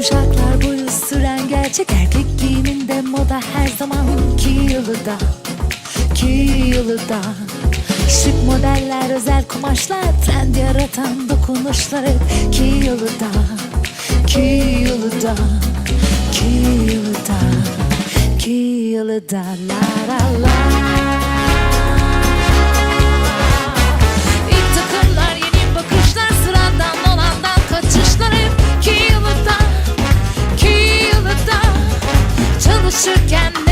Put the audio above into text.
Kuşaklar boyu süren gerçek erkek giyiminde moda her zaman ki yılıda Ki yılıda Şık modeller özel kumaşlar Trend yaratan dokunuşlar hep ki yılıda Ki yılıda Ki yılıda Ki yılıda la la la shook and